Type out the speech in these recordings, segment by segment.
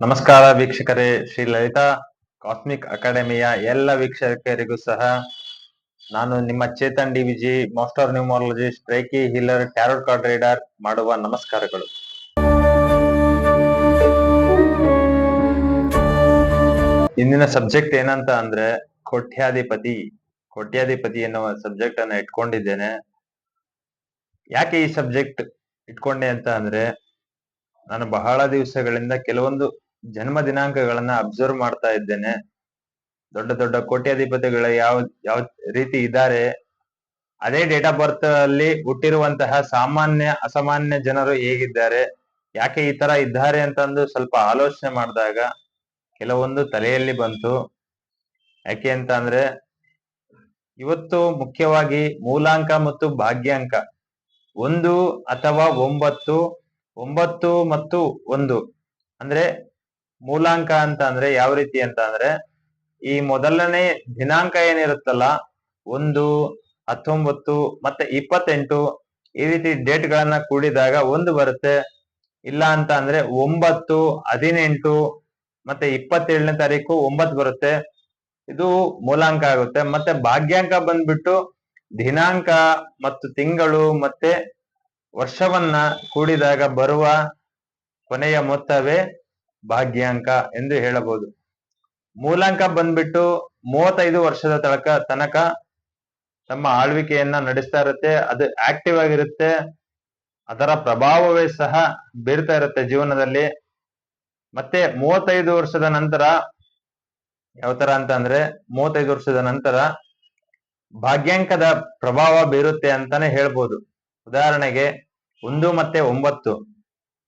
ನಮಸ್ಕಾರ ವೀಕ್ಷಕರೇ, ಶ್ರೀ ಲಲಿತಾ ಕಾಸ್ಮಿಕ್ ಅಕಾಡೆಮಿಯ ಎಲ್ಲ ವೀಕ್ಷಕರಿಗೂ ಸಹ ನಾನು ನಿಮ್ಮ Chetan D V G master numerology ಸ್ಟ್ರೈಕಿ healer, tarot card reader ಮಾಡುವ ನಮಸ್ಕಾರಗಳು. ಇಂದಿನ ಸಬ್ಜೆಕ್ಟ್ ಏನಂತ ಅಂದ್ರೆ ಕೋಟ್ಯಾಧಿಪತಿ ಕೋಟ್ಯಾಧಿಪತಿ ಎನ್ನುವ ಸಬ್ಜೆಕ್ಟ್ ಅನ್ನ ಇಟ್ಕೊಂಡಿದ್ದೇನೆ. ಯಾಕೆ ಈ ಸಬ್ಜೆಕ್ಟ್ ಇಟ್ಕೊಂಡೆ ಅಂತ ಅಂದ್ರೆ, ನಾನು ಬಹಳ ದಿವಸಗಳಿಂದ ಕೆಲವೊಂದು ಜನ್ಮ ದಿನಾಂಕಗಳನ್ನ ಅಬ್ಸರ್ವ್ ಮಾಡ್ತಾ ಇದ್ದೇನೆ. ದೊಡ್ಡ ದೊಡ್ಡ ಕೋಟ್ಯಾಧಿಪತಿಗಳ ಯಾವ ಯಾವ ರೀತಿ ಇದ್ದಾರೆ, ಅದೇ ಡೇಟ್ ಆಫ್ ಬರ್ತ್ ಅಲ್ಲಿ ಹುಟ್ಟಿರುವಂತಹ ಸಾಮಾನ್ಯ, ಅಸಾಮಾನ್ಯ ಜನರು ಹೇಗಿದ್ದಾರೆ, ಯಾಕೆ ಈ ತರ ಇದ್ದಾರೆ ಅಂತಂದು ಸ್ವಲ್ಪ ಆಲೋಚನೆ ಮಾಡಿದಾಗ ಕೆಲವೊಂದು ತಲೆಯಲ್ಲಿ ಬಂತು. ಯಾಕೆ ಅಂತ ಅಂದ್ರೆ, ಇವತ್ತು ಮುಖ್ಯವಾಗಿ ಮೂಲಾಂಕ ಮತ್ತು ಭಾಗ್ಯಾಂಕ, ಒಂದು ಅಥವಾ ಒಂಬತ್ತು ಒಂಬತ್ತು ಮತ್ತು ಒಂದು, ಅಂದ್ರೆ ಮೂಲಾಂಕ ಅಂತ ಅಂದ್ರೆ ಯಾವ ರೀತಿ ಅಂತ ಅಂದ್ರೆ ಈ ಮೊದಲನೇ ದಿನಾಂಕ ಏನಿರುತ್ತಲ್ಲ, ಒಂದು, ಹತ್ತೊಂಬತ್ತು, ಮತ್ತೆ ಇಪ್ಪತ್ತೆಂಟು ಈ ರೀತಿ ಡೇಟ್ ಗಳನ್ನ ಕೂಡಿದಾಗ ಒಂದು ಬರುತ್ತೆ. ಇಲ್ಲ ಅಂತ ಅಂದ್ರೆ ಒಂಬತ್ತು, ಹದಿನೆಂಟು, ಮತ್ತೆ ಇಪ್ಪತ್ತೇಳನೇ ತಾರೀಕು ಒಂಬತ್ತು ಬರುತ್ತೆ. ಇದು ಮೂಲಾಂಕ ಆಗುತ್ತೆ. ಮತ್ತೆ ಭಾಗ್ಯಾಂಕ ಬಂದ್ಬಿಟ್ಟು ದಿನಾಂಕ ಮತ್ತು ತಿಂಗಳು ಮತ್ತೆ ವರ್ಷವನ್ನ ಕೂಡಿದಾಗ ಬರುವ ಕೊನೆಯ ಮೊತ್ತವೇ ಭಾಗ್ಯಾಂಕ ಎಂದು ಹೇಳಬಹುದು. ಮೂಲಾಂಕ ಬಂದ್ಬಿಟ್ಟು ಮೂವತ್ತೈದು ವರ್ಷದ ತನಕ ತನಕ ತಮ್ಮ ಆಳ್ವಿಕೆಯನ್ನ ನಡೆಸ್ತಾ ಇರುತ್ತೆ. ಅದು ಆಕ್ಟಿವ್ ಆಗಿರುತ್ತೆ. ಅದರ ಪ್ರಭಾವವೇ ಸಹ ಬೀರ್ತಾ ಇರುತ್ತೆ ಜೀವನದಲ್ಲಿ. ಮತ್ತೆ ಮೂವತ್ತೈದು ವರ್ಷದ ನಂತರ ಯಾವ ತರ ಅಂತ ಅಂದ್ರೆ ಮೂವತ್ತೈದು ವರ್ಷದ ನಂತರ ಭಾಗ್ಯಾಂಕದ ಪ್ರಭಾವ ಬೀರುತ್ತೆ ಅಂತಾನೆ ಹೇಳ್ಬೋದು. ಉದಾಹರಣೆಗೆ ಒಂದು ಮತ್ತೆ ಒಂಬತ್ತು.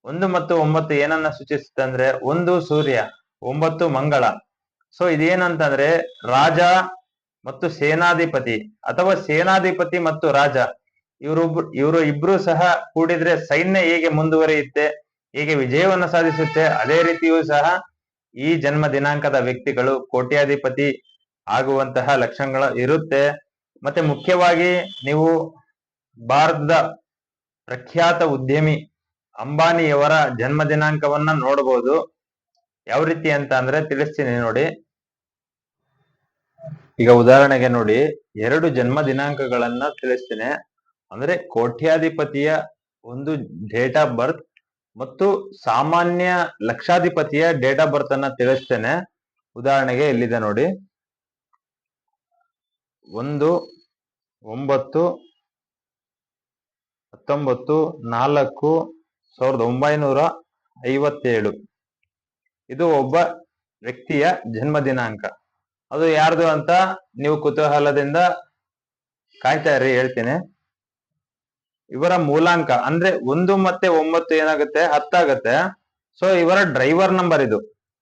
ಒಂದು ಮತ್ತು ಒಂಬತ್ತು ಏನನ್ನ ಸೂಚಿಸುತ್ತೆ ಅಂದ್ರೆ ಒಂದು ಸೂರ್ಯ, ಒಂಬತ್ತು ಮಂಗಳ. ಸೊ ಇದೇನಂತಂದ್ರೆ ರಾಜ ಮತ್ತು ಸೇನಾಧಿಪತಿ ಅಥವಾ ಸೇನಾಧಿಪತಿ ಮತ್ತು ರಾಜ. ಇವರು ಇವರು ಇಬ್ರು ಸಹ ಕೂಡಿದ್ರೆ ಸೈನ್ಯ ಹೇಗೆ ಮುಂದುವರಿಯುತ್ತೆ, ಹೇಗೆ ವಿಜಯವನ್ನು ಸಾಧಿಸುತ್ತೆ, ಅದೇ ರೀತಿಯೂ ಸಹ ಈ ಜನ್ಮ ದಿನಾಂಕದ ವ್ಯಕ್ತಿಗಳು ಕೋಟ್ಯಾಧಿಪತಿ ಆಗುವಂತಹ ಲಕ್ಷಣಗಳು ಇರುತ್ತೆ. ಮತ್ತೆ ಮುಖ್ಯವಾಗಿ ನೀವು ಭಾರತದ ಪ್ರಖ್ಯಾತ ಉದ್ಯಮಿ ಅಂಬಾನಿಯವರ ಜನ್ಮ ದಿನಾಂಕವನ್ನ ನೋಡಬಹುದು ಯಾವ ರೀತಿ ಅಂತ ಅಂದ್ರೆ ತಿಳಿಸ್ತೀನಿ ನೋಡಿ. ಈಗ ಉದಾಹರಣೆಗೆ ನೋಡಿ, ಎರಡು ಜನ್ಮ ದಿನಾಂಕಗಳನ್ನ ತಿಳಿಸ್ತೇನೆ. ಅಂದ್ರೆ ಕೋಟ್ಯಾಧಿಪತಿಯ ಒಂದು ಡೇಟ್ ಆಫ್ ಬರ್ತ್ ಮತ್ತು ಸಾಮಾನ್ಯ ಲಕ್ಷಾಧಿಪತಿಯ ಡೇಟ್ ಆಫ್ ಬರ್ತ್ ಅನ್ನ ತಿಳಿಸ್ತೇನೆ. ಉದಾಹರಣೆಗೆ ಇಲ್ಲಿದೆ ನೋಡಿ. ಒಂದು, ಒಂಬತ್ತು, ಹತ್ತೊಂಬತ್ತು, ನಾಲ್ಕು ಸಾವಿರದ ಒಂಬೈನೂರ ಐವತ್ತೇಳು. ಇದು ಒಬ್ಬ ವ್ಯಕ್ತಿಯ ಜನ್ಮ ದಿನಾಂಕ. ಅದು ಯಾರ್ದು ಅಂತ ನೀವು ಕುತೂಹಲದಿಂದ ಕಾಯ್ತಾ ಇರಿ, ಹೇಳ್ತೀನಿ. ಇವರ ಮೂಲಾಂಕ, ಅಂದ್ರೆ ಒಂದು ಮತ್ತೆ ಒಂಬತ್ತು ಏನಾಗುತ್ತೆ? ಹತ್ತಾಗತ್ತೆ ಸೊ ಇವರ ಡ್ರೈವರ್ ನಂಬರ್ ಇದು.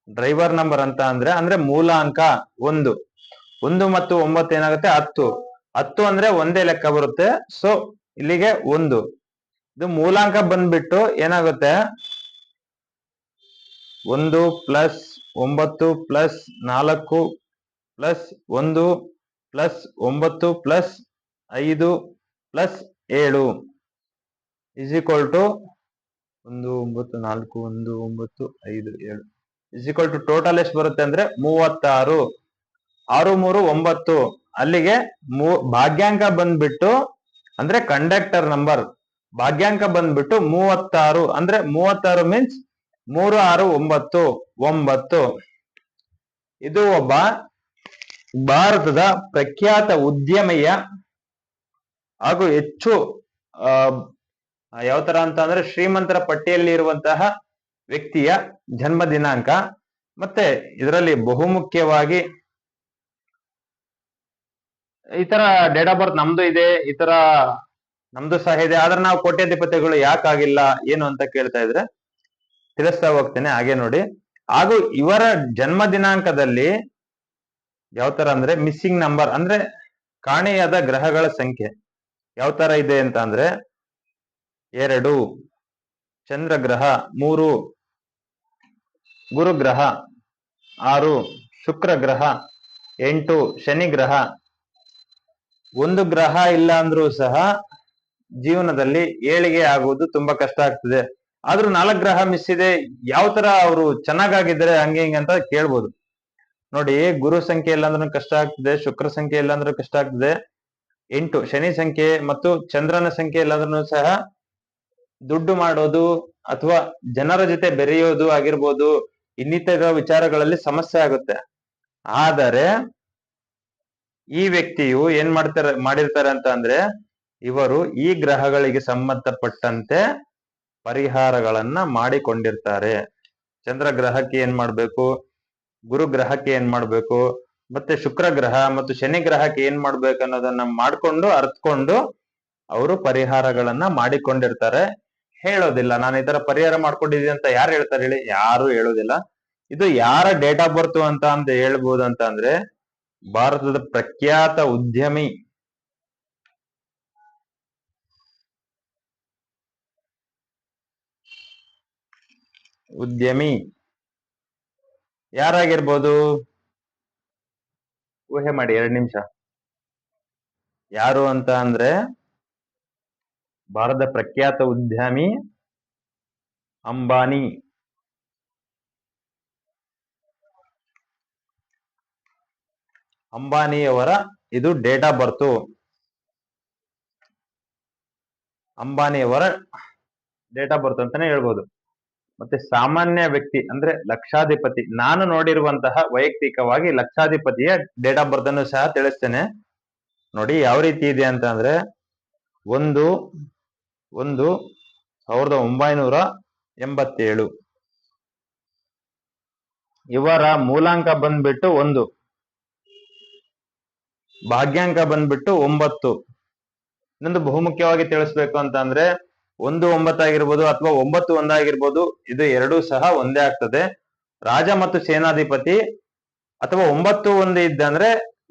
ಡ್ರೈವರ್ ನಂಬರ್ ಅಂತ ಅಂದ್ರೆ ಅಂದ್ರೆ ಮೂಲಾಂಕ ಒಂದು. ಒಂದು ಮತ್ತು ಒಂಬತ್ತು ಏನಾಗುತ್ತೆ? ಹತ್ತು. ಹತ್ತು ಅಂದ್ರೆ ಒಂದೇ ಲೆಕ್ಕ ಬರುತ್ತೆ. ಸೊ ಇಲ್ಲಿಗೆ ಒಂದು. ಇದು ಮೂಲಾಂಕ ಬಂದ್ಬಿಟ್ಟು ಏನಾಗುತ್ತೆ? ಒಂದು ಪ್ಲಸ್ ಒಂಬತ್ತು ಪ್ಲಸ್ ನಾಲ್ಕು ಪ್ಲಸ್ ಒಂದು ಪ್ಲಸ್ ಒಂಬತ್ತು ಪ್ಲಸ್ ಐದು ಪ್ಲಸ್ ಏಳು. ಇಸ್ ಈಕ್ವಲ್ ಟು ಒಂದು, ಒಂಬತ್ತು, ನಾಲ್ಕು, ಒಂದು, ಒಂಬತ್ತು, ಐದು, ಏಳು. ಇಸ್ ಈಕ್ವಲ್ ಟು ಟೋಟಲ್ ಎಷ್ಟು ಬರುತ್ತೆ ಅಂದ್ರೆ ಮೂವತ್ತಾರು. ಆರು, ಮೂರು, ಒಂಬತ್ತು. ಅಲ್ಲಿಗೆ ಮೂ ಭಾಗ್ಯಾಂಕ ಬಂದ್ಬಿಟ್ಟು ಅಂದ್ರೆ ಕಂಡಕ್ಟರ್ ನಂಬರ್ ಭಾಗ್ಯಾಂಕ ಬಂದ್ಬಿಟ್ಟು ಮೂವತ್ತಾರು, ಅಂದ್ರೆ ಮೂವತ್ತಾರು ಮೀನ್ಸ್ ಮೂರು, ಆರು, ಒಂಬತ್ತು ಒಂಬತ್ತು. ಇದು ಒಬ್ಬ ಭಾರತದ ಪ್ರಖ್ಯಾತ ಉದ್ಯಮಿಯ ಹಾಗೂ ಹೆಚ್ಚು, ಆ, ಯಾವ ತರ ಅಂತ ಅಂದ್ರೆ ಶ್ರೀಮಂತರ ಪಟ್ಟಿಯಲ್ಲಿ ಇರುವಂತಹ ವ್ಯಕ್ತಿಯ ಜನ್ಮ ದಿನಾಂಕ. ಮತ್ತೆ ಇದರಲ್ಲಿ ಬಹುಮುಖ್ಯವಾಗಿ ಈ ತರ ಡೇಟ್ ಆಫ್ ಬರ್ತ್ ನಮ್ದು ಇದೆ, ಈ ತರ ನಮ್ದು ಸಹ ಇದೆ. ಆದ್ರೆ ನಾವು ಕೋಟ್ಯಾಧಿಪತಿಗಳು ಯಾಕಾಗಿಲ್ಲ ಏನು ಅಂತ ಕೇಳ್ತಾ ಇದ್ರೆ ತಿಳಿಸ್ತಾ ಹೋಗ್ತೇನೆ, ಹಾಗೆ ನೋಡಿ. ಹಾಗೂ ಇವರ ಜನ್ಮ ದಿನಾಂಕದಲ್ಲಿ ಯಾವ ತರ ಅಂದ್ರೆ ಮಿಸ್ಸಿಂಗ್ ನಂಬರ್ ಅಂದ್ರೆ ಕಾಣೆಯಾದ ಗ್ರಹಗಳ ಸಂಖ್ಯೆ ಯಾವ ತರ ಇದೆ ಅಂತ ಅಂದ್ರೆ ಎರಡು, ಚಂದ್ರಗ್ರಹ ಮೂರು, ಗುರುಗ್ರಹ ಆರು ಶುಕ್ರ ಗ್ರಹ ಎಂಟು ಶನಿ ಗ್ರಹ ಒಂದು ಗ್ರಹ ಇಲ್ಲ ಅಂದ್ರೂ ಸಹ ಜೀವನದಲ್ಲಿ ಏಳಿಗೆ ಆಗುವುದು ತುಂಬಾ ಕಷ್ಟ ಆಗ್ತದೆ. ಆದ್ರೂ ನಾಲ್ಕು ಗ್ರಹ ಮಿಸ್ ಇದೆ, ಯಾವ ತರ ಅವರು ಚೆನ್ನಾಗಾಗಿದ್ರೆ ಹಂಗೆ ಹಿಂಗೆ ಅಂತ ಕೇಳ್ಬೋದು. ನೋಡಿ, ಗುರು ಸಂಖ್ಯೆ ಇಲ್ಲಾಂದ್ರೂ ಕಷ್ಟ ಆಗ್ತದೆ, ಶುಕ್ರ ಸಂಖ್ಯೆ ಇಲ್ಲಾಂದ್ರೂ ಕಷ್ಟ ಆಗ್ತದೆ. ಎಂಟು, ಶನಿ ಸಂಖ್ಯೆ ಮತ್ತು ಚಂದ್ರನ ಸಂಖ್ಯೆ ಇಲ್ಲಾಂದ್ರೂ ಸಹ ದುಡ್ಡು ಮಾಡೋದು ಅಥವಾ ಜನರ ಜೊತೆ ಬೆರೆಯೋದು ಆಗಿರ್ಬೋದು, ಇನ್ನಿತರ ವಿಚಾರಗಳಲ್ಲಿ ಸಮಸ್ಯೆ ಆಗುತ್ತೆ. ಆದರೆ ಈ ವ್ಯಕ್ತಿಯು ಏನ್ ಮಾಡ್ತಾರೆ, ಮಾಡಿರ್ತಾರೆ ಅಂತ ಅಂದ್ರೆ ಇವರು ಈ ಗ್ರಹಗಳಿಗೆ ಸಂಬಂಧಪಟ್ಟಂತೆ ಪರಿಹಾರಗಳನ್ನ ಮಾಡಿಕೊಂಡಿರ್ತಾರೆ. ಚಂದ್ರ ಗ್ರಹಕ್ಕೆ ಏನ್ ಮಾಡ್ಬೇಕು? ಗುರು ಗ್ರಹಕ್ಕೆ ಏನ್ ಮಾಡ್ಬೇಕು? ಮತ್ತೆ ಶುಕ್ರ ಗ್ರಹ ಮತ್ತು ಶನಿ ಗ್ರಹಕ್ಕೆ ಏನ್ ಮಾಡ್ಬೇಕು ಅನ್ನೋದನ್ನ ಮಾಡ್ಕೊಂಡು ಅರ್ತ್ಕೊಂಡು ಅವರು ಪರಿಹಾರಗಳನ್ನ ಮಾಡಿಕೊಂಡಿರ್ತಾರೆ. ಹೇಳೋದಿಲ್ಲ. ನಾನು ಈ ಪರಿಹಾರ ಮಾಡ್ಕೊಂಡಿದ್ದೀನಿ ಅಂತ ಯಾರು ಹೇಳ್ತಾರೆ ಹೇಳಿ? ಯಾರು ಹೇಳೋದಿಲ್ಲ. ಇದು ಯಾರ ಡೇಟ್ ಆಫ್ ಬರ್ತ್ ಅಂತ ಅಂತ ಹೇಳ್ಬೋದು ಅಂತ ಅಂದ್ರೆ ಭಾರತದ ಪ್ರಖ್ಯಾತ ಉದ್ಯಮಿ ಉದ್ಯಮಿ? ಯಾರಾಗಿರ್ಬೋದು? ಊಹೆ ಮಾಡಿ, ಎರಡು ನಿಮಿಷ. ಯಾರು ಅಂತ ಅಂದ್ರೆ, ಭಾರತದ ಪ್ರಖ್ಯಾತ ಉದ್ಯಮಿ ಅಂಬಾನಿ. ಅಂಬಾನಿಯವರ ಇದು ಡೇಟ್ ಆಫ್ ಬರ್ತು ಅಂಬಾನಿಯವರ ಡೇಟ್ ಆಫ್ ಬರ್ತ್ ಅಂತಾನೆ ಹೇಳ್ಬೋದು. ಮತ್ತೆ ಸಾಮಾನ್ಯ ವ್ಯಕ್ತಿ ಅಂದ್ರೆ ಲಕ್ಷಾಧಿಪತಿ. ನಾನು ನೋಡಿರುವಂತಹ ವೈಯಕ್ತಿಕವಾಗಿ ಲಕ್ಷಾಧಿಪತಿಯ ಡೇಟ್ ಆಫ್ ಬರ್ತ್ ಅನ್ನು ಸಹ ತಿಳಿಸ್ತೇನೆ. ನೋಡಿ ಯಾವ ರೀತಿ ಇದೆ ಅಂತ ಅಂದ್ರೆ ಒಂದು ಒಂದು ಸಾವಿರದ ಒಂಬೈನೂರ ಎಂಬತ್ತೇಳು. ಇವರ ಮೂಲಾಂಕ ಬಂದ್ಬಿಟ್ಟು ಒಂದು. ಭಾಗ್ಯಾಂಕ ಬಂದ್ಬಿಟ್ಟು ಒಂಬತ್ತು. ಇನ್ನೊಂದು ಬಹುಮುಖ್ಯವಾಗಿ ತಿಳಿಸ್ಬೇಕು ಅಂತ ಅಂದ್ರೆ ಒಂದು ಒಂಬತ್ತಾಗಿರ್ಬೋದು ಅಥವಾ ಒಂಬತ್ತು ಒಂದಾಗಿರ್ಬೋದು ಇದು ಎರಡೂ ಸಹ ಒಂದೇ ಆಗ್ತದೆ. ರಾಜ ಮತ್ತು ಸೇನಾಧಿಪತಿ ಅಥವಾ ಒಂಬತ್ತು ಒಂದು ಇದ್ದಂದ್ರೆ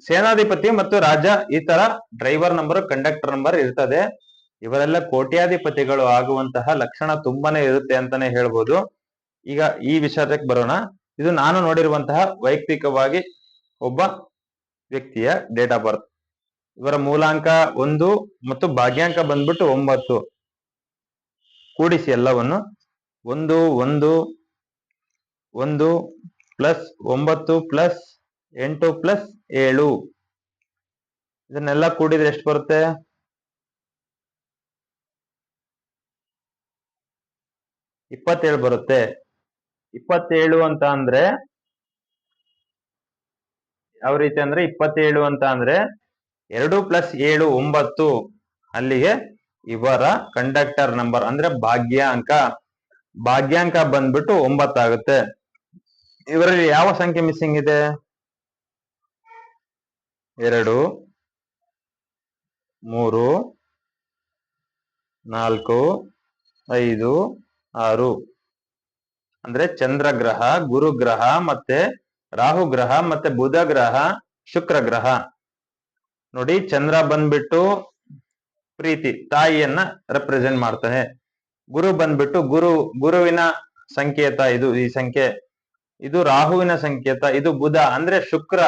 ಸೇನಾಧಿಪತಿ ಮತ್ತು ರಾಜ, ಈ ತರ ಡ್ರೈವರ್ ನಂಬರ್ ಕಂಡಕ್ಟರ್ ನಂಬರ್ ಇರ್ತದೆ. ಇವರೆಲ್ಲ ಕೋಟ್ಯಾಧಿಪತಿಗಳು ಆಗುವಂತಹ ಲಕ್ಷಣ ತುಂಬಾನೇ ಇರುತ್ತೆ ಅಂತಾನೆ ಹೇಳ್ಬೋದು. ಈಗ ಈ ವಿಷಯಕ್ಕೆ ಬರೋಣ. ಇದು ನಾನು ನೋಡಿರುವಂತಹ ವೈಯಕ್ತಿಕವಾಗಿ ಒಬ್ಬ ವ್ಯಕ್ತಿಯ ಡೇಟ್ ಆಫ್ ಬರ್ತ್ ಇವರ ಮೂಲಾಂಕ ಒಂದು ಮತ್ತು ಭಾಗ್ಯಾಂಕ ಬಂದ್ಬಿಟ್ಟು ಒಂಬತ್ತು. ಕೂಡಿಸಿ ಎಲ್ಲವನ್ನು ಒಂದು ಒಂದು ಒಂದು ಪ್ಲಸ್ ಒಂಬತ್ತು ಪ್ಲಸ್ ಎಂಟು ಪ್ಲಸ್ ಏಳು. ಇದನ್ನೆಲ್ಲ ಕೂಡಿದ್ರೆ ಎಷ್ಟು ಬರುತ್ತೆ? ಇಪ್ಪತ್ತೇಳು ಬರುತ್ತೆ. ಇಪ್ಪತ್ತೇಳು ಅಂತ ಅಂದ್ರೆ ಯಾವ ರೀತಿ ಅಂದ್ರೆ ಇಪ್ಪತ್ತೇಳು ಅಂತ ಅಂದ್ರೆ ಎರಡು ಪ್ಲಸ್ ಏಳು ಒಂಬತ್ತು. ಅಲ್ಲಿಗೆ ಇವರ ಕಂಡಕ್ಟರ್ ನಂಬರ್ ಅಂದ್ರೆ ಭಾಗ್ಯಾಂಕ. ಭಾಗ್ಯಾಂಕ ಬಂದ್ಬಿಟ್ಟು ಒಂಬತ್ತಾಗುತ್ತೆ. ಇವರಲ್ಲಿ ಯಾವ ಸಂಖ್ಯೆ ಮಿಸ್ಸಿಂಗ್ ಇದೆ? ಎರಡು, ಮೂರು, ನಾಲ್ಕು, ಐದು, ಆರು. ಅಂದ್ರೆ ಚಂದ್ರಗ್ರಹ, ಗುರುಗ್ರಹ ಗುರು ಗ್ರಹ ಮತ್ತೆ ರಾಹು ಗ್ರಹ ಮತ್ತೆ ಬುಧ ಗ್ರಹ ಶುಕ್ರ ಗ್ರಹ ನೋಡಿ ಚಂದ್ರ ಬಂದ್ಬಿಟ್ಟು ಪ್ರೀತಿ ತಾಯಿಯನ್ನ ರೆಪ್ರೆಸೆಂಟ್ ಮಾಡ್ತಾನೆ. ಗುರು ಬಂದ್ಬಿಟ್ಟು ಗುರು, ಗುರುವಿನ ಸಂಕೇತ ಇದು, ಈ ಸಂಖ್ಯೆ. ಇದು ರಾಹುವಿನ ಸಂಕೇತ, ಇದು ಬುಧ. ಅಂದ್ರೆ ಶುಕ್ರ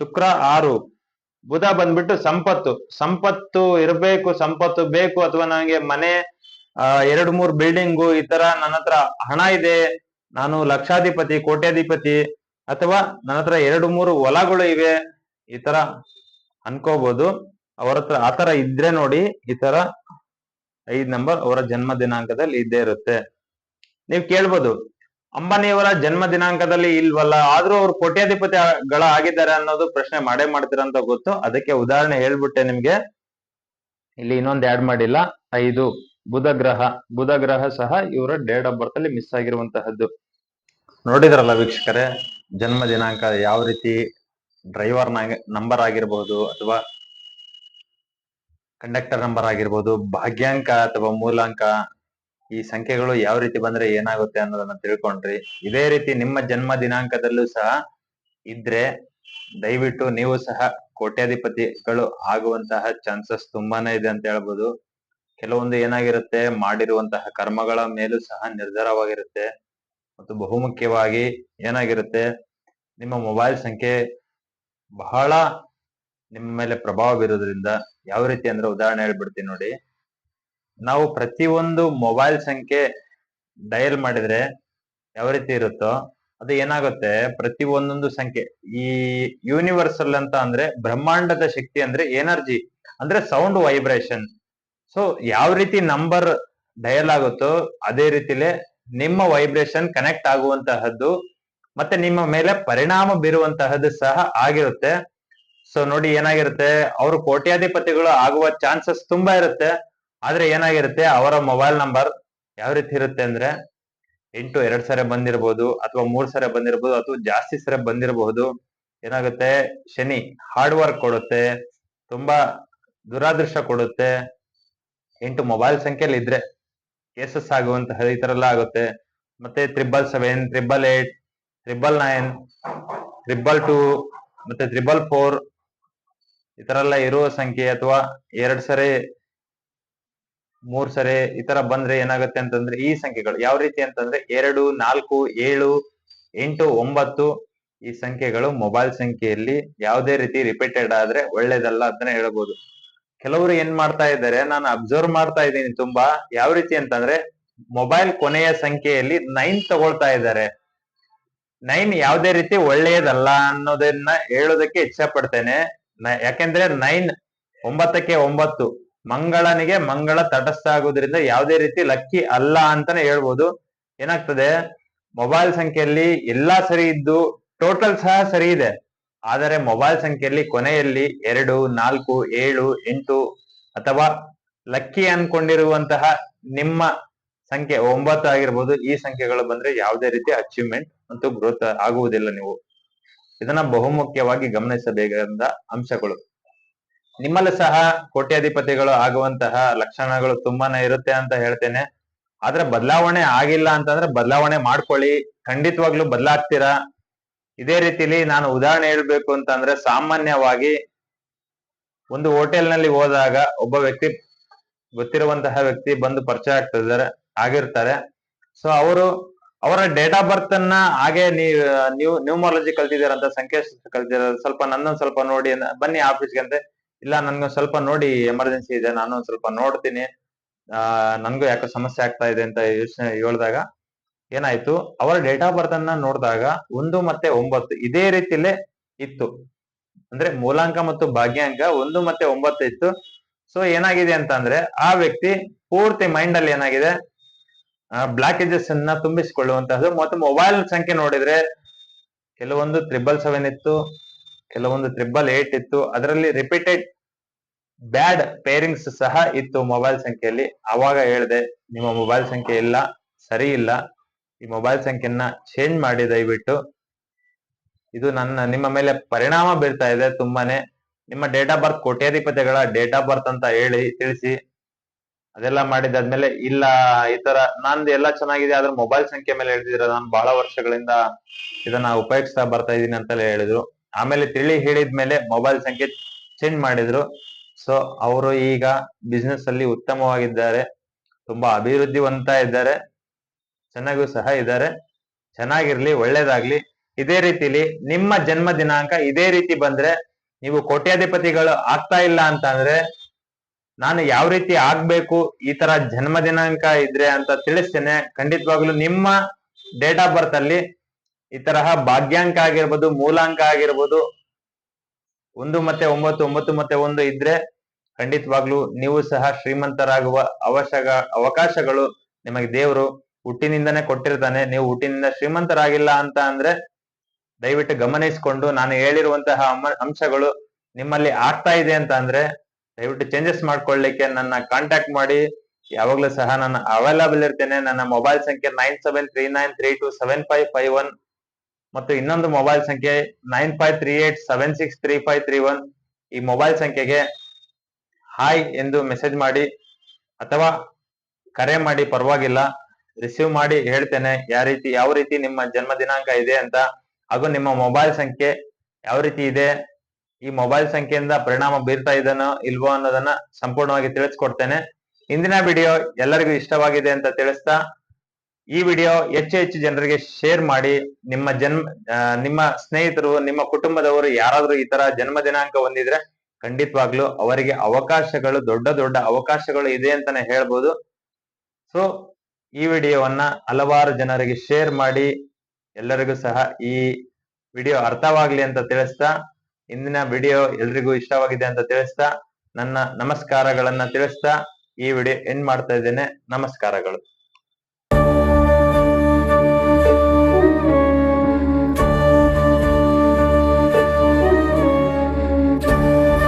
ಶುಕ್ರ ಆರು. ಬುಧ ಬಂದ್ಬಿಟ್ಟು ಸಂಪತ್ತು. ಸಂಪತ್ತು ಇರಬೇಕು, ಸಂಪತ್ತು ಬೇಕು, ಅಥವಾ ನನಗೆ ಮನೆ ಎರಡು ಮೂರು ಬಿಲ್ಡಿಂಗು ಈ ತರ ನನ್ನ ಹತ್ರ ಹಣ ಇದೆ, ನಾನು ಲಕ್ಷಾಧಿಪತಿ, ಕೋಟ್ಯಾಧಿಪತಿ, ಅಥವಾ ನನ್ನ ಹತ್ರ ಎರಡು ಮೂರು ಹೊಲಗಳು ಇವೆ, ಈ ತರ ಅನ್ಕೋಬಹುದು ಅವರ ಹತ್ರ ಆತರ ಇದ್ರೆ ನೋಡಿ ಈ ತರ ಐದ್ ನಂಬರ್ ಅವರ ಜನ್ಮ ದಿನಾಂಕದಲ್ಲಿ ಇದ್ದೇ ಇರುತ್ತೆ. ನೀವು ಕೇಳ್ಬೋದು, ಅಂಬಾನಿಯವರ ಜನ್ಮ ದಿನಾಂಕದಲ್ಲಿ ಇಲ್ವಲ್ಲ, ಆದ್ರೂ ಅವ್ರು ಕೋಟ್ಯಾಧಿಪತಿಗಳ ಆಗಿದ್ದಾರೆ ಅನ್ನೋದು ಪ್ರಶ್ನೆ ಮಾಡೇ ಮಾಡ್ತೀರಂತ ಗೊತ್ತು. ಅದಕ್ಕೆ ಉದಾಹರಣೆ ಹೇಳ್ಬಿಟ್ಟೆ ನಿಮ್ಗೆ. ಇಲ್ಲಿ ಇನ್ನೊಂದು ಆಡ್ ಮಾಡಿಲ್ಲ. ಐದು, ಬುಧ ಗ್ರಹ ಬುಧ ಗ್ರಹ ಸಹ ಇವರ ಡೇಟ್ ಆಫ್ ಬರ್ತ್ ಅಲ್ಲಿ ಮಿಸ್ ಆಗಿರುವಂತಹದ್ದು. ನೋಡಿದ್ರಲ್ಲ ವೀಕ್ಷಕರೇ, ಜನ್ಮ ದಿನಾಂಕ ಯಾವ ರೀತಿ ಡ್ರೈವರ್ ನಂಬರ್ ಆಗಿರಬಹುದು ಅಥವಾ ಕಂಡಕ್ಟರ್ ನಂಬರ್ ಆಗಿರ್ಬೋದು, ಭಾಗ್ಯಾಂಕ ಅಥವಾ ಮೂಲಾಂಕ, ಈ ಸಂಖ್ಯೆಗಳು ಯಾವ ರೀತಿ ಬಂದ್ರೆ ಏನಾಗುತ್ತೆ ಅನ್ನೋದನ್ನ ತಿಳ್ಕೊಂಡ್ರಿ. ಇದೇ ರೀತಿ ನಿಮ್ಮ ಜನ್ಮ ದಿನಾಂಕದಲ್ಲೂ ಸಹ ಇದ್ರೆ ದಯವಿಟ್ಟು ನೀವು ಸಹ ಕೋಟ್ಯಾಧಿಪತಿಗಳು ಆಗುವಂತಹ ಚಾನ್ಸಸ್ ತುಂಬಾನೇ ಇದೆ ಅಂತ ಹೇಳ್ಬೋದು. ಕೆಲವೊಂದು ಏನಾಗಿರುತ್ತೆ, ಮಾಡಿರುವಂತಹ ಕರ್ಮಗಳ ಮೇಲೂ ಸಹ ನಿರ್ಧಾರವಾಗಿರುತ್ತೆ. ಮತ್ತು ಬಹುಮುಖ್ಯವಾಗಿ ಏನಾಗಿರುತ್ತೆ, ನಿಮ್ಮ ಮೊಬೈಲ್ ಸಂಖ್ಯೆ ಬಹಳ ನಿಮ್ಮ ಮೇಲೆ ಪ್ರಭಾವ ಬೀರೋದ್ರಿಂದ ಯಾವ ರೀತಿ ಅಂದ್ರೆ ಉದಾಹರಣೆ ಹೇಳ್ಬಿಡ್ತೀನಿ ನೋಡಿ. ನಾವು ಪ್ರತಿಯೊಂದು ಮೊಬೈಲ್ ಸಂಖ್ಯೆ ಡಯಲ್ ಮಾಡಿದ್ರೆ ಯಾವ ರೀತಿ ಇರುತ್ತೋ ಅದು ಏನಾಗುತ್ತೆ? ಪ್ರತಿ ಒಂದೊಂದು ಸಂಖ್ಯೆ. ಈ ಯೂನಿವರ್ಸಲ್ ಅಂತ ಅಂದ್ರೆ ಬ್ರಹ್ಮಾಂಡದ ಶಕ್ತಿ ಅಂದ್ರೆ ಎನರ್ಜಿ ಅಂದ್ರೆ ಸೌಂಡ್ ವೈಬ್ರೇಷನ್ ಸೊ ಯಾವ ರೀತಿ ನಂಬರ್ ಡಯಲ್ ಆಗುತ್ತೋ ಅದೇ ರೀತಿಲೇ ನಿಮ್ಮ ವೈಬ್ರೇಷನ್ ಕನೆಕ್ಟ್ ಆಗುವಂತಹದ್ದು ಮತ್ತೆ ನಿಮ್ಮ ಮೇಲೆ ಪರಿಣಾಮ ಬೀರುವಂತಹದ್ದು ಸಹ ಆಗಿರುತ್ತೆ. ಸೊ ನೋಡಿ ಏನಾಗಿರುತ್ತೆ? ಅವರು ಕೋಟ್ಯಾಧಿಪತಿಗಳು ಆಗುವ ಚಾನ್ಸಸ್ ತುಂಬಾ ಇರುತ್ತೆ. ಆದ್ರೆ ಏನಾಗಿರುತ್ತೆ? ಅವರ ಮೊಬೈಲ್ ನಂಬರ್ ಯಾವ ರೀತಿ ಇರುತ್ತೆ ಅಂದ್ರೆ ಎಂಟು, ಎರಡ್ ಸರಿ ಬಂದಿರಬಹುದು ಅಥವಾ ಮೂರ್ ಸರಿ ಬಂದಿರಬಹುದು ಅಥವಾ ಜಾಸ್ತಿ ಸರಿ ಬಂದಿರಬಹುದು ಏನಾಗುತ್ತೆ? ಶನಿ ಹಾರ್ಡ್ ವರ್ಕ್ ಕೊಡುತ್ತೆ. ತುಂಬಾ ದುರಾದೃಷ್ಟ ಕೊಡುತ್ತೆ. ಎಂಟು ಮೊಬೈಲ್ ಸಂಖ್ಯೆಯಲ್ಲಿ ಇದ್ರೆ ಕೇಸಸ್ ಆಗುವಂತಹ ಈ ತರ ಎಲ್ಲ ಆಗುತ್ತೆ. ಮತ್ತೆ triple seven triple eight triple nine triple two ಮತ್ತೆ ತ್ರಿಬಲ್ ಫೋರ್ ಈ ಎಲ್ಲ ಇರುವ ಸಂಖ್ಯೆ ಅಥವಾ ಎರಡ್ ಸರಿ, ಮೂರ್ ಸರಿ ಈ ಬಂದ್ರೆ ಏನಾಗುತ್ತೆ ಅಂತಂದ್ರೆ ಈ ಸಂಖ್ಯೆಗಳು ಯಾವ ರೀತಿ ಅಂತಂದ್ರೆ ಎರಡು, ನಾಲ್ಕು, ಏಳು, ಎಂಟು, ಒಂಬತ್ತು ಈ ಸಂಖ್ಯೆಗಳು ಮೊಬೈಲ್ ಸಂಖ್ಯೆಯಲ್ಲಿ ಯಾವುದೇ ರೀತಿ ರಿಪೀಟೆಡ್ ಆದ್ರೆ ಒಳ್ಳೇದಲ್ಲ ಅಂತಾನೆ ಹೇಳ್ಬೋದು. ಕೆಲವರು ಏನ್ ಮಾಡ್ತಾ ಇದ್ದಾರೆ, ನಾನು ಅಬ್ಸರ್ವ್ ಮಾಡ್ತಾ ಇದ್ದೀನಿ ತುಂಬಾ, ಯಾವ ರೀತಿ ಅಂತಂದ್ರೆ ಮೊಬೈಲ್ ಕೊನೆಯ ಸಂಖ್ಯೆಯಲ್ಲಿ ನೈನ್ ತಗೊಳ್ತಾ ಇದ್ದಾರೆ. ನೈನ್ ಯಾವುದೇ ರೀತಿ ಒಳ್ಳೆಯದಲ್ಲ ಅನ್ನೋದನ್ನ ಹೇಳೋದಕ್ಕೆ ಇಚ್ಛೆ ಪಡ್ತೇನೆ. ಯಾಕೆಂದ್ರೆ ನೈನ್ ಒಂಬತ್ತಕ್ಕೆ ಒಂಬತ್ತು. ಮಂಗಳನಿಗೆ ಮಂಗಳ ತಟಸ್ಥ ಆಗೋದ್ರಿಂದ ಯಾವುದೇ ರೀತಿ ಲಕ್ಕಿ ಅಲ್ಲ ಅಂತಾನೆ ಹೇಳ್ಬೋದು. ಏನಾಗ್ತದೆ? ಮೊಬೈಲ್ ಸಂಖ್ಯೆಯಲ್ಲಿ ಎಲ್ಲಾ ಸರಿ ಇದ್ದು ಟೋಟಲ್ ಸಹ ಸರಿ ಇದೆ. ಆದರೆ ಮೊಬೈಲ್ ಸಂಖ್ಯೆಯಲ್ಲಿ ಕೊನೆಯಲ್ಲಿ ಎರಡು, ನಾಲ್ಕು, ಏಳು, ಎಂಟು ಅಥವಾ ಲಕ್ಕಿ ಅನ್ಕೊಂಡಿರುವಂತಹ ನಿಮ್ಮ ಸಂಖ್ಯೆ ಒಂಬತ್ತು ಆಗಿರ್ಬೋದು. ಈ ಸಂಖ್ಯೆಗಳು ಬಂದ್ರೆ ಯಾವುದೇ ರೀತಿ ಅಚೀವ್ಮೆಂಟ್ ಮತ್ತು ಗ್ರೋತ್ ಆಗುವುದಿಲ್ಲ ನೀವು. ಇದನ್ನ ಬಹುಮುಖ್ಯವಾಗಿ ಗಮನಿಸಬೇಕಾದ ಅಂಶಗಳು. ನಿಮ್ಮಲ್ಲಿ ಸಹ ಕೋಟ್ಯಾಧಿಪತಿಗಳು ಆಗುವಂತಹ ಲಕ್ಷಣಗಳು ತುಂಬಾನೇ ಇರುತ್ತೆ ಅಂತ ಹೇಳ್ತೇನೆ. ಆದ್ರೆ ಬದಲಾವಣೆ ಆಗಿಲ್ಲ ಅಂತಂದ್ರೆ ಬದಲಾವಣೆ ಮಾಡ್ಕೊಳ್ಳಿ. ಖಂಡಿತವಾಗ್ಲೂ ಬದಲಾಗ್ತೀರಾ? ಇದೇ ರೀತಿಲಿ ನಾನು ಉದಾಹರಣೆ ಹೇಳ್ಬೇಕು ಅಂತಂದ್ರೆ ಸಾಮಾನ್ಯವಾಗಿ ಒಂದು ಹೋಟೆಲ್ನಲ್ಲಿ ಹೋದಾಗ ಒಬ್ಬ ವ್ಯಕ್ತಿ ಗೊತ್ತಿರುವಂತಹ ವ್ಯಕ್ತಿ ಬಂದು ಪರಿಚಯ ಆಗ್ತಿದ್ದಾರೆ, ಆಗಿರ್ತಾರೆ. ಸೊ ಅವರು ಅವರ ಡೇಟ್ ಆಫ್ ಬರ್ತ್ ಅನ್ನ ಹಾಗೆ ನೀವು ನ್ಯೂಮಾಲಜಿ ಕಲ್ತಿದ್ದೀರಂತ ಸಂಖ್ಯೆ ಕಲ್ತಿರ ಸ್ವಲ್ಪ ನನ್ನೊಂದ್ ಸ್ವಲ್ಪ ನೋಡಿ, ಬನ್ನಿ ಆಫೀಸ್ಗೆ ಅಂತ. ಇಲ್ಲ, ನನ್ಗೊಂದು ಸ್ವಲ್ಪ ನೋಡಿ ಎಮರ್ಜೆನ್ಸಿ ಇದೆ ನಾನು ಸ್ವಲ್ಪ ನೋಡ್ತೀನಿ. ಆ, ನನ್ಗೂ ಯಾಕೋ ಸಮಸ್ಯೆ ಆಗ್ತಾ ಇದೆ ಅಂತ ಯೋಚನೆ ಹೇಳಿದಾಗ ಏನಾಯ್ತು, ಅವರ ಡೇಟ್ ಆಫ್ ಬರ್ತ್ ಅನ್ನ ನೋಡಿದಾಗ ಒಂದು ಮತ್ತೆ ಒಂಬತ್ತು, ಇದೇ ರೀತಿಲೇ ಇತ್ತು. ಅಂದ್ರೆ ಮೂಲಾಂಕ ಮತ್ತು ಭಾಗ್ಯಾಂಕ ಒಂದು ಮತ್ತೆ ಒಂಬತ್ತು ಇತ್ತು. ಸೊ ಏನಾಗಿದೆ ಅಂತ ಅಂದ್ರೆ ಆ ವ್ಯಕ್ತಿ ಪೂರ್ತಿ ಮೈಂಡ್ ಅಲ್ಲಿ ಏನಾಗಿದೆ? ಬ್ಲಾಕೇಜಸ್ ಅನ್ನ ತುಂಬಿಸಿಕೊಳ್ಳುವಂತಹದ್ದು. ಮತ್ತು ಮೊಬೈಲ್ ಸಂಖ್ಯೆ ನೋಡಿದ್ರೆ ಕೆಲವೊಂದು ತ್ರಿಬಲ್ ಸೆವೆನ್ ಇತ್ತು, ಕೆಲವೊಂದು ತ್ರಿಬಲ್ ಏಟ್ ಇತ್ತು. ಅದರಲ್ಲಿ ರಿಪೀಟೆಡ್ ಬ್ಯಾಡ್ ಪೇರಿಂಗ್ಸ್ ಸಹ ಇತ್ತು ಮೊಬೈಲ್ ಸಂಖ್ಯೆಯಲ್ಲಿ. ಅವಾಗ ಹೇಳಿದೆ, ನಿಮ್ಮ ಮೊಬೈಲ್ ಸಂಖ್ಯೆ ಇಲ್ಲ, ಸರಿ ಇಲ್ಲ. ಈ ಮೊಬೈಲ್ ಸಂಖ್ಯೆಯನ್ನ ಚೇಂಜ್ ಮಾಡಿ ದಯವಿಟ್ಟು. ಇದು ನನ್ನ, ನಿಮ್ಮ ಮೇಲೆ ಪರಿಣಾಮ ಬೀರ್ತಾ ಇದೆ ತುಂಬಾನೇ. ನಿಮ್ಮ ಡೇಟ್ ಆಫ್ ಬರ್ತ್ ಕೋಟ್ಯಾಧಿಪತಿಗಳ ಡೇಟ್ ಆಫ್ ಬರ್ತ್ ಅಂತ ಹೇಳಿ ತಿಳಿಸಿ. ಅದೆಲ್ಲ ಮಾಡಿದಾದ್ಮೇಲೆ ಇಲ್ಲ, ಈ ತರ ನಂದು ಎಲ್ಲ ಚೆನ್ನಾಗಿದೆ, ಆದ್ರೆ ಮೊಬೈಲ್ ಸಂಖ್ಯೆ ಮೇಲೆ ಹೇಳ್ತಿದ್ರ ನಾನು ಬಹಳ ವರ್ಷಗಳಿಂದ ಇದನ್ನ ಉಪಯೋಗಿಸ್ತಾ ಬರ್ತಾ ಇದೀನಿ ಅಂತ ಹೇಳಿದ್ರು. ಆಮೇಲೆ ತಿಳಿ ಹೇಳಿದ್ಮೇಲೆ ಮೊಬೈಲ್ ಸಂಖ್ಯೆ ಚೇಂಜ್ ಮಾಡಿದ್ರು. ಸೊ ಅವರು ಈಗ ಬಿಸ್ನೆಸ್ ಅಲ್ಲಿ ಉತ್ತಮವಾಗಿದ್ದಾರೆ. ತುಂಬಾ ಅಭಿವೃದ್ಧಿ ಹೊಂದ್ತಾ ಇದ್ದಾರೆ. ಚೆನ್ನಾಗೂ ಸಹ ಇದ್ದಾರೆ. ಚೆನ್ನಾಗಿರ್ಲಿ, ಒಳ್ಳೇದಾಗ್ಲಿ. ಇದೇ ರೀತಿಲಿ ನಿಮ್ಮ ಜನ್ಮ ದಿನಾಂಕ ಇದೇ ರೀತಿ ಬಂದ್ರೆ ನೀವು ಕೋಟ್ಯಾಧಿಪತಿಗಳು ಆಗ್ತಾ ಇಲ್ಲ ಅಂತ ಅಂದ್ರೆ ನಾನು ಯಾವ ರೀತಿ ಆಗ್ಬೇಕು, ಈ ತರ ಜನ್ಮ ದಿನಾಂಕ ಇದ್ರೆ ಅಂತ ತಿಳಿಸ್ತೇನೆ. ಖಂಡಿತವಾಗ್ಲೂ ನಿಮ್ಮ ಡೇಟ್ ಆಫ್ ಬರ್ತ್ ಅಲ್ಲಿ ಈ ತರಹ ಭಾಗ್ಯಾಂಕ ಆಗಿರ್ಬೋದು, ಮೂಲಾಂಕ ಆಗಿರ್ಬೋದು, ಒಂದು ಮತ್ತೆ ಒಂಬತ್ತು ಒಂಬತ್ತು ಮತ್ತೆ ಒಂದು ಇದ್ರೆ ಖಂಡಿತವಾಗ್ಲೂ ನೀವು ಸಹ ಶ್ರೀಮಂತರಾಗುವ ಅವಶ್ಯಕ, ಅವಕಾಶಗಳು ನಿಮಗೆ ದೇವರು ಹುಟ್ಟಿನಿಂದನೇ ಕೊಟ್ಟಿರ್ತಾನೆ. ನೀವು ಹುಟ್ಟಿನಿಂದ ಶ್ರೀಮಂತರಾಗಿಲ್ಲ ಅಂತ ಅಂದ್ರೆ ದಯವಿಟ್ಟು ಗಮನಿಸಿಕೊಂಡು ನಾನು ಹೇಳಿರುವಂತಹ ಅಂಶಗಳು ನಿಮ್ಮಲ್ಲಿ ಆಗ್ತಾ ಇದೆ ಅಂತ ಅಂದ್ರೆ ದಯವಿಟ್ಟು ಚೇಂಜಸ್ ಮಾಡ್ಕೊಳ್ಳಿಕ್ಕೆ ನನ್ನ ಕಾಂಟ್ಯಾಕ್ಟ್ ಮಾಡಿ. ಯಾವಾಗ್ಲೂ ಸಹ ನಾನು ಅವೈಲಬಲ್ ಇರ್ತೇನೆ. ನನ್ನ ಮೊಬೈಲ್ ಸಂಖ್ಯೆ nine seven three nine three two seven five five one ಮತ್ತು ಇನ್ನೊಂದು ಮೊಬೈಲ್ ಸಂಖ್ಯೆ nine five three eight seven six three five three one ಈ ಮೊಬೈಲ್ ಸಂಖ್ಯೆಗೆ ಹಾಯ್ ಎಂದು ಮೆಸೇಜ್ ಮಾಡಿ ಅಥವಾ ಕರೆ ಮಾಡಿ, ಪರವಾಗಿಲ್ಲ. ರಿಸೀವ್ ಮಾಡಿ ಹೇಳ್ತೇನೆ. ಯಾವ ರೀತಿ ಯಾವ ರೀತಿ ನಿಮ್ಮ ಜನ್ಮ ದಿನಾಂಕ ಇದೆ ಅಂತ ಹಾಗೂ ನಿಮ್ಮ ಮೊಬೈಲ್ ಸಂಖ್ಯೆ ಯಾವ ರೀತಿ ಇದೆ ಈ ಮೊಬೈಲ್ ಸಂಖ್ಯೆಯಿಂದ ಪರಿಣಾಮ ಬೀರ್ತಾ ಇದನೋ ಇಲ್ವೋ ಅನ್ನೋದನ್ನ ಸಂಪೂರ್ಣವಾಗಿ ತಿಳಿಸ್ಕೊಡ್ತೇನೆ. ಇಂದಿನ ವಿಡಿಯೋ ಎಲ್ಲರಿಗೂ ಇಷ್ಟವಾಗಿದೆ ಅಂತ ತಿಳಿಸ್ತಾ, ಈ ವಿಡಿಯೋ ಹೆಚ್ಚು ಹೆಚ್ಚು ಜನರಿಗೆ ಶೇರ್ ಮಾಡಿ, ನಿಮ್ಮ ಜನ್ಮ ನಿಮ್ಮ ಸ್ನೇಹಿತರು, ನಿಮ್ಮ ಕುಟುಂಬದವರು ಯಾರಾದ್ರೂ ಈ ತರ ಜನ್ಮ ದಿನಾಂಕ ಹೊಂದಿದ್ರೆ ಖಂಡಿತವಾಗ್ಲೂ ಅವರಿಗೆ ಅವಕಾಶಗಳು, ದೊಡ್ಡ ದೊಡ್ಡ ಅವಕಾಶಗಳು ಇದೆ ಅಂತಾನೆ ಹೇಳ್ಬೋದು. ಸೊ ಈ ವಿಡಿಯೋವನ್ನ ಹಲವಾರು ಜನರಿಗೆ ಶೇರ್ ಮಾಡಿ, ಎಲ್ಲರಿಗೂ ಸಹ ಈ ವಿಡಿಯೋ ಅರ್ಥವಾಗ್ಲಿ ಅಂತ ತಿಳಿಸ್ತಾ ಇಂದಿನ ವಿಡಿಯೋ ಎಲ್ರಿಗೂ ಇಷ್ಟವಾಗಿದೆ ಅಂತ ತಿಳಿಸ್ತಾ ನನ್ನ ನಮಸ್ಕಾರಗಳನ್ನ ತಿಳಿಸ್ತಾ ಈ ವಿಡಿಯೋ ಎಂಡ್ ಮಾಡ್ತಾ ಇದ್ದೇನೆ. ನಮಸ್ಕಾರಗಳು.